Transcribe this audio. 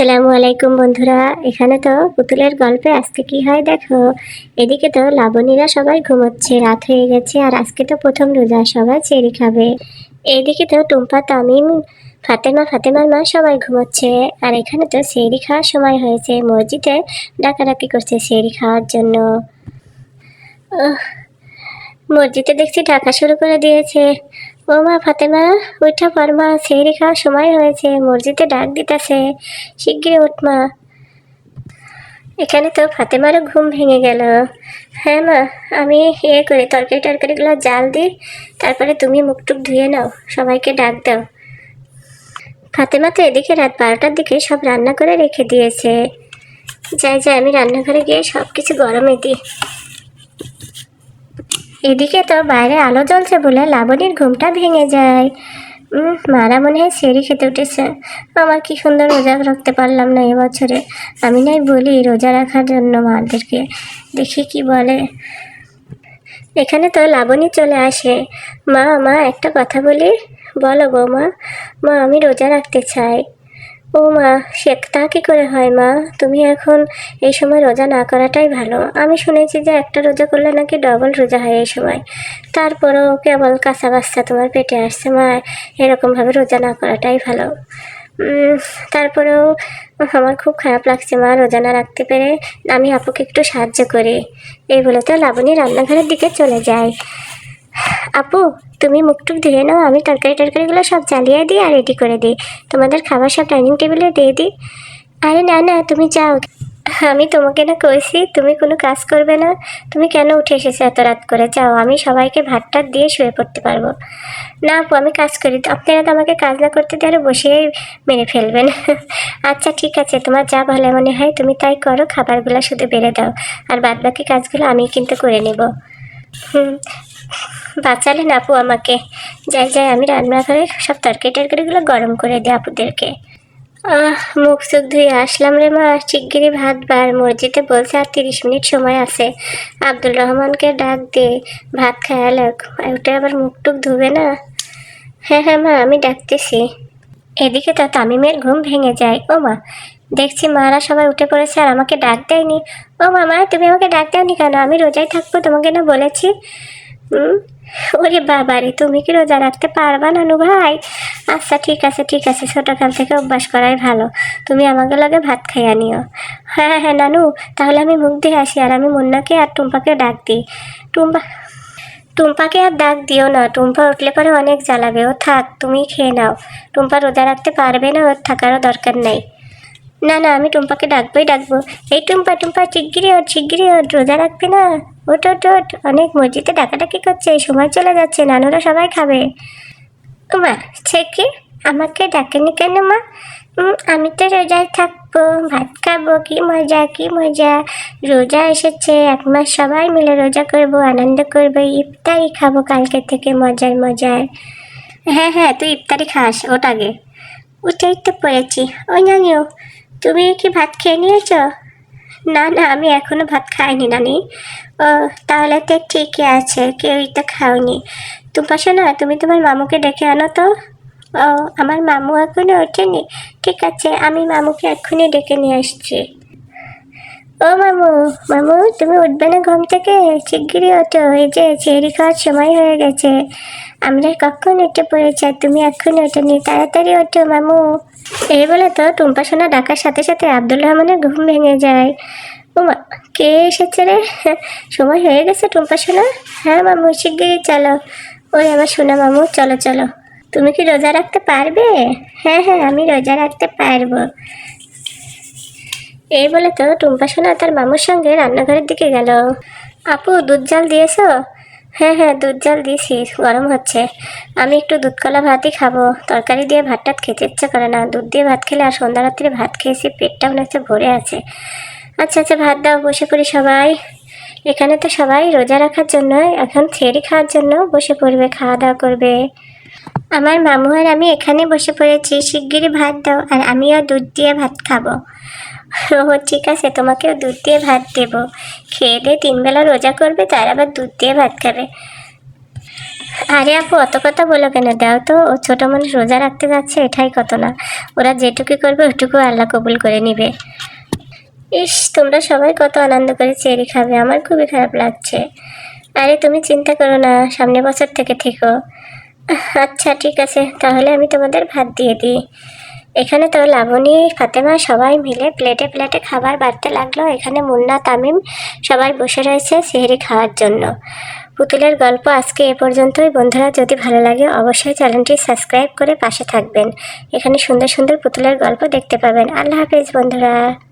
আসসালামু আলাইকুম বন্ধুরা। এখানে তো পুতুলের গল্পে আজকে কি হয় দেখো? এদিকে তো লাবণীরা সবাই ঘুমোচ্ছে, রাত হয়ে গেছে আর আজকে তো প্রথম রোজা, সবাই চেরি খাবে। এইদিকে তো টুম্পা, তামিম, ফাতেমা, ফাতেমার মা সবাই ঘুমোচ্ছে আর এখানে তো সেরি খাওয়ার সময় হয়েছে। মসজিদে ডাকাডাকি করছে সেরি খাওয়ার জন্য। মসজিদে দেখছি ডাকা শুরু করে দিয়েছে। ও মা ফাতেমা, উঠা পর মা সেহরি খাওয়ার সময় হয়েছে, মসজিদে ডাক দিতেছে শিগগির উঠ মা। এখানে তো ফাতেমারও ঘুম ভেঙে গেল। হ্যাঁ মা, আমি ইয়ে করি তরকারি টরকারিগুলো জাল দিই, তারপরে তুমি মুখ টুক ধুয়ে নাও, সবাইকে ডাক দাও। ফাতেমা তো এদিকে রাত বারোটার দিকে সব রান্না করে রেখে দিয়েছে। যাই যাই, আমি রান্নাঘরে গিয়ে সব কিছু গরমে দিই। এদিকে তো বাইরে আলো জ্বলছে বলে লাবণীর ঘুমটা ভেঙে যায়। মারা মনে হয় সেরি খেতে উঠেছে। আমার কি সুন্দর রোজা রাখতে পারলাম না এবছরে আমি নাই বলি রোজা রাখার জন্য মাদেরকে। দেখি কি বলে। এখানে তো লাবণী চলে আসে। মা মা, একটা কথা বলি? বলো বৌমা, মা, আমি রোজা রাখতে চাই। ও মা, সে তা কী করে হয় মা? তুমি এখন এই সময় রোজা না করাটাই ভালো। আমি শুনেছি যে একটা রোজা করলে নাকি ডবল রোজা হয় এই সময়। তারপরেও কেবল কাঁচা বাচ্চা তোমার পেটে আসছে মা, এরকমভাবে রোজা না করাটাই ভালো। তারপরেও আমার খুব খারাপ লাগছে মা রোজা না রাখতে পেরে। আমি আপুকে একটু সাহায্য করি। এই বলে তো লাবণী রান্নাঘরের দিকে চলে যায়। আপু তুমি মুখটুক ধুয়ে নাও, আমি তরকারি টরকারিগুলো সব জ্বালিয়ে দিই আর রেডি করে দিই। তোমাদের খাবার সব ডাইনিং টেবিলে দিয়ে দিই। আরে না না, তুমি যাও। আমি তোমাকে না কইছি, তুমি কোনো কাজ করবে না। তুমি কেন উঠে এসেছ এত রাত করে? যাও, আমি সবাইকে ভাত টাত দিয়ে শুয়ে পড়তে পারব। না আপু, আমি কাজ করি। আপনারা তো আমাকে কাজ না করতে দিয়ে আরও বসেই মেরে ফেলবেন। আচ্ছা ঠিক আছে, তোমার যা ভালো মনে হয় তুমি তাই করো, খাবারগুলো শুধু বেড়ে দাও। আর বাদ বাকি কাজগুলো আমি কিন্তু করে নেব। হুম বাঁচালেন আপু আমাকে। যাই যাই, আমি রান্নাঘরে সব তরকারি টরকারিগুলো গরম করে দিই আপুদেরকে। আহ, মুখ চোখ ধুয়ে আসলাম রে মা। শিগগিরই ভাত বার। মসজিদে বলছে আর তিরিশ মিনিট সময় আছে। আব্দুল রহমানকে ডাক দে। ভাত খায়ালাক ওটা আবার মুখ টুক ধুবে না? হ্যাঁ হ্যাঁ মা, আমি ডাকতেছি। এদিকে তো তামিমের ঘুম ভেঙে যায়। ও মা, দেখছি মারা সবাই উঠে পড়েছে আর আমাকে ডাক দেয়নি। ও মামা তুমি আমাকে ডাক দেওনি কেন? আমি রোজাই থাকব তোমাকে না বলেছি? হুম? ওরে বাবা রে, তুমি কি রোজা রাখতে পারবা নানু ভাই? আচ্ছা ঠিক আছে ঠিক আছে, ছোটোকাল থেকে অভ্যাস করাই ভালো। তুমি আমাকে লাগে ভাত খাইয়া নিও। হ্যাঁ হ্যাঁ নানু, তাহলে আমি মুখ দিয়ে আসি আর আমি মুন্নাকে আর টুম্পাকে ডাক দিই। টুম্পা, টুম্পাকে আর ডাক দিও না। টুম্পা উঠলে পরে অনেক জ্বালাবে। ও থাক, তুমি খেয়ে নাও। টুম্পা রোজা রাখতে পারবে না, ওর থাকারও দরকার নেই। না না, আমি টুম্পাকে ডাকবোই ডাকবো। এই টুম্পা টুম্পা চিগগিরি ওঠ চিগগিরি ওঠ, রোজা রাখবে না? ওট ওট ওট অনেক মসজিদে ডাকাডাকি করছে সময় চলে যাচ্ছে, নানুরা সবাই খাবে। মা সে কি? আমাকে ডাকেনি কেন মা? আমি তো রোজায় থাকব, ভাত খাব, কি মজা কি মজা। রোজা এসেছে, এক মাস সবাই মিলে রোজা করব, আনন্দ করব, ইফতারি খাব কালকে থেকে, মজার মজার। হ্যাঁ হ্যাঁ তুই ইফতারি খাস ওট আগে। উঠেই তো পড়েছি। ওই নানিও তুমি কি ভাত খেয়ে নিয়েছ? না না, আমি এখনও ভাত খাইনি, নানি। ও, তাহলে তো ঠিকই আছে, কেউই তো খাওনি। তোমার না, তুমি তোমার মামুকে ডেকে আনো তো। ও, আমার মামু এখনও ওঠেনি। ঠিক আছে, আমি মামুকে এক্ষুনি ডেকে নিয়ে আসছি। ও মামু মামু, তুমি উঠবে না ঘুম থেকে? শিগগিরই ওঠো, এই যে চেরি খাওয়ার সময় হয়ে গেছে। আমরা কখন উঠে পড়েছি আর তুমি এক্ষুনি ওঠেনি? তাড়াতাড়ি ওঠো, মামু। এই বলে তো টুম্পা সোনা ডাকার সাথে সাথে আব্দুল রহমানের ঘুম ভেঙে যায়। ও মা কে এসেছে রে? সময় হয়ে গেছে টুম্পা সোনা? হ্যাঁ মামু, শিগগিরই চলো। ওই আমার সোনা মামু, চলো চলো। তুমি কি রোজা রাখতে পারবে? হ্যাঁ হ্যাঁ আমি রোজা রাখতে পারব। এই বলে তো টুম্পা সোনা তার মামুর সঙ্গে রান্নাঘরের দিকে গেল। আপু, দুধ জাল দিয়েছ? হ্যাঁ হ্যাঁ দুধ জাল দিয়েছি, গরম হচ্ছে। আমি একটু দুধ কলা ভাতই খাব। তরকারি দিয়ে ভাতটা খেতে ইচ্ছে করে না। দুধ দিয়ে ভাত খেলে আর সন্ধ্যা রাত্রে ভাত খেয়েছি, পেটটা মনে হচ্ছে ভরে আছে। আচ্ছা আচ্ছা ভাত দাও, বসে পড়ি সবাই। এখানে তো সবাই রোজা রাখার জন্য এখন ছেড়ি খাওয়ার জন্য বসে পড়বে, খাওয়া দাওয়া করবে। আমার মামু আর আমি এখানে বসে পড়েছি, শিগগিরই ভাত দাও, আর আমিও দুধ দিয়ে ভাত খাব। ও ঠিক আছে, তোমাকেও দুধ দিয়ে ভাত দেবো। খেয়ে দিয়ে তিনবেলা রোজা করবে, তার আবার দুধ দিয়ে ভাত খাবে। আরে আপু, অত কথা বলো কেন? দাও তো, ও ছোটো মানুষ রোজা রাখতে যাচ্ছে, এটাই কত না। ওরা যেটুকু করবে, ওটুকু আল্লাহ কবুল করে নিবে। ইস, তোমরা সবাই কত আনন্দ করে চেরি খাবে, আমার খুবই খারাপ লাগছে। আরে তুমি চিন্তা করো না সামনে বছর থেকে থেকো। আচ্ছা ঠিক আছে, তাহলে আমি তোমাদের ভাত দিয়ে দিই। এখানে তো লাবণী, ফাতেমা সবাই মিলে প্লেটে প্লেটে খাবার বাড়তে লাগল। এখানে মুন্না, তামিম সবাই বসে রয়েছে সিহেরি খাওয়ার জন্য। পুতুলের গল্প আজকে এ পর্যন্তই। বন্ধুরা, যদি ভালো লাগে অবশ্যই চ্যানেলটি সাবস্ক্রাইব করে পাশে থাকবেন। এখানে সুন্দর সুন্দর পুতুলের গল্প দেখতে পাবেন। আল্লাহ হাফিজ, বন্ধুরা।